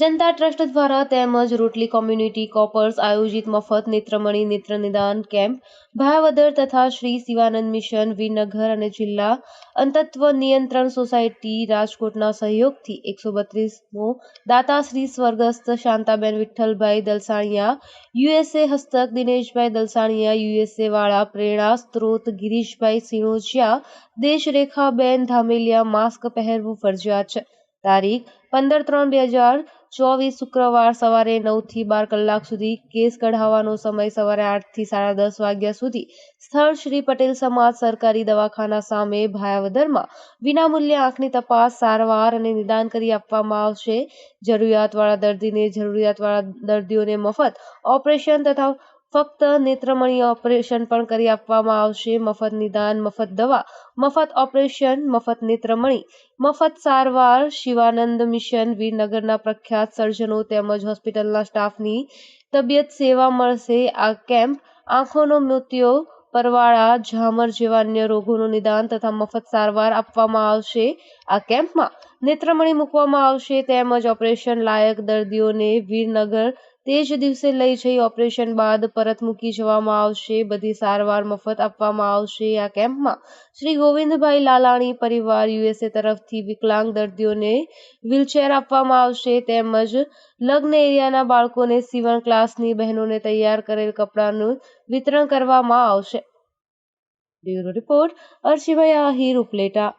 જનતા trust દ્વારા તેમજ રોટલી કોમ્યુનિટી કોપર્સ આયોજિત મફત નેત્રમણી નેત્ર નિદાન કેમ્પ, ભાયાવદર તથા શ્રી શિવાનંદ મિશન વિનગર અને જિલ્લા અંતત્વ નિયંત્રણ સોસાયટી રાજકોટના સહયોગથી એકસો બત્રીસમો દાતાશ્રી સ્વર્ગસ્થ શાંતાબેન વિઠ્ઠલભાઈ દલસાણિયા, યુએસએ હસ્તક દિનેશભાઈ દલસાણિયા, યુએસએ વાળા પ્રેરણા સ્ત્રોત ગિરીશભાઈ સિણોજિયા દેશરેખાબેન ધામેલિયા માસ્ક પહેરવું ફરજિયાત છે. તારીખ પંદર ત્રણ બે હજાર ચોવીસ શુક્રવાર સવારે નવથી બાર કલાક સુધી કેસ કઢાવવાનો સમય સવારે આઠથી સાડા દસ વાગ્યા સુધી સ્થળ શ્રી પટેલ સમાજ સરકારી દવાખાના સામે ભાયાવદરમાં વિનામૂલ્યે આંખની તપાસ સારવાર અને નિદાન કરી આપવામાં આવશે. જરૂરિયાતવાળા દર્દીને જરૂરિયાતવાળા દર્દીઓને મફત ઓપરેશન તથા ફક્ત નેત્રમણી ઓપરેશન પણ કરી આપવામાં આવશે. મફત નિદાન, મફત દવા, મફત ઓપરેશન, મફત નેત્રમણી, મફત સારવાર, શિવાનંદ મિશન, વીરનગરના પ્રખ્યાત સર્જનો તેમજ હોસ્પિટલના સ્ટાફની તબિયત સેવા મળશે. આ કેમ્પ આંખોનો મૃત્યુ, પરવાળા, ઝામર જેવા અન્ય રોગોનું નિદાન તથા મફત સારવાર આપવામાં આવશે. આ કેમ્પમાં નેત્રમણી મૂકવામાં આવશે તેમજ ઓપરેશન લાયક દર્દીઓને વીરનગર તે જ દિવસે લઈ જઈ ઓપરેશન બાદ પરત મૂકી જવામાં આવશે. બધી સારવાર મફત આપવામાં આવશે. આ કેમ્પમાં શ્રી ગોવિંદભાઈ લાલાણી પરિવાર યુએસએ તરફથી વિકલાંગ દર્દીઓને વ્હીલચેર આપવામાં આવશે તેમજ લગ્ન એરિયાના બાળકોને સીવણ ક્લાસની બહેનોને તૈયાર કરેલ કપડાનું વિતરણ કરવામાં આવશે. Bureau report Arshibhai Ahir Upleta.